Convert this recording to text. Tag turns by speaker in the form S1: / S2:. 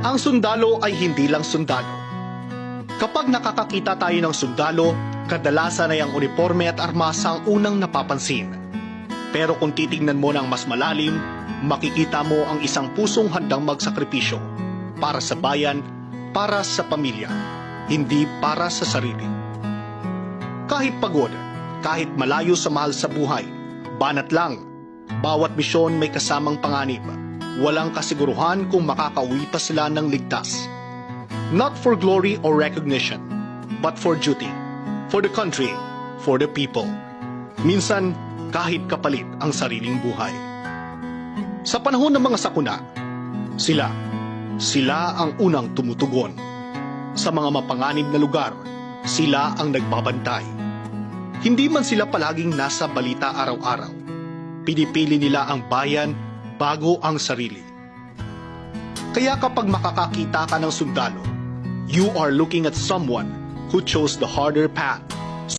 S1: Ang sundalo ay hindi lang sundalo. Kapag nakakakita tayo ng sundalo, kadalasan ay ang uniforme at armasa ang unang napapansin. Pero kung titingnan mo ng mas malalim, makikita mo ang isang pusong handang magsakripisyo para sa bayan, para sa pamilya, hindi para sa sarili. Kahit pagod, kahit malayo sa mahal sa buhay, banat lang, bawat misyon may kasamang panganib. Walang kasiguruhan kung makakauwi pa sila ng ligtas. Not for glory or recognition, but for duty, for the country, for the people. Minsan, kahit kapalit ang sariling buhay. Sa panahon ng mga sakuna, sila, sila ang unang tumutugon. Sa mga mapanganib na lugar, sila ang nagbabantay. Hindi man sila palaging nasa balita araw-araw. Pinipili nila ang bayan bago ang sarili. Kaya kapag makakakita ka ng sundalo, you are looking at someone who chose the harder path